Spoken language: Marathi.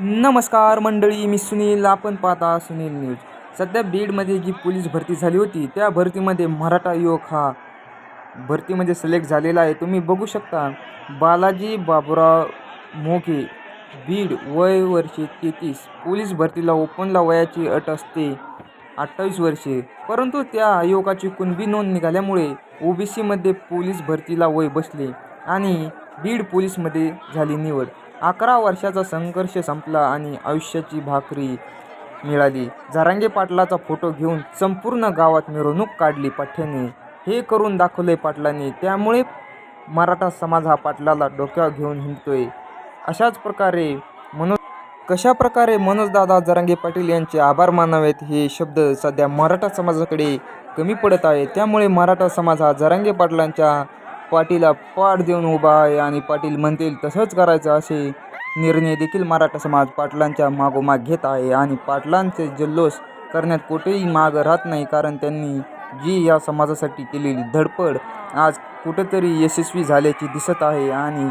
नमस्कार मंडळी मी सुनील. आपण पाहता सुनील न्यूज. सध्या बीडमध्ये जी पोलीस भरती झाली होती त्या भरतीमध्ये मराठा युवक हा भरतीमध्ये सिलेक्ट झालेला आहे. तुम्ही बघू शकता बालाजी बाबुराव मोघे बीड वय वर्षे तेहतीस. पोलीस भरतीला ओपनला वयाची अट असते अठ्ठावीस वर्षे. परंतु त्या युवकाची कुणबी नोंद निघाल्यामुळे ओबीसीमध्ये पोलीस भरतीला वय बसले आणि बीड पोलीसमध्ये झाली निवड. अकरा वर्षाचा संघर्ष संपला आणि आयुष्याची भाकरी मिळाली. जारांगे पाटलाचा फोटो घेऊन संपूर्ण गावात मिरवणूक काढली पाठ्याने हे करून दाखवले पाटलांनी. त्यामुळे मराठा समाज हा पाटलाला डोक्यावर घेऊन हिंडतोय. अशाच प्रकारे मनोज कशा प्रकारे मनोजदादा जरांगे पाटील यांचे आभार मानावेत हे शब्द सध्या मराठा समाजाकडे कमी पडत आहे. त्यामुळे मराठा समाज हा जरांगे पाटलांच्या पाटीला पाठ देऊन उभा आहे आणि पाटील म्हणतील तसंच करायचं असे. निर्णय देखील मराठा समाज पाटलांच्या मागोमाग घेत आहे आणि पाटलांचे जल्लोष करण्यात कुठेही माग राहत नाही कारण त्यांनी जी या समाजासाठी केलेली धडपड आज कुठेतरी यशस्वी झाल्याची दिसत आहे आणि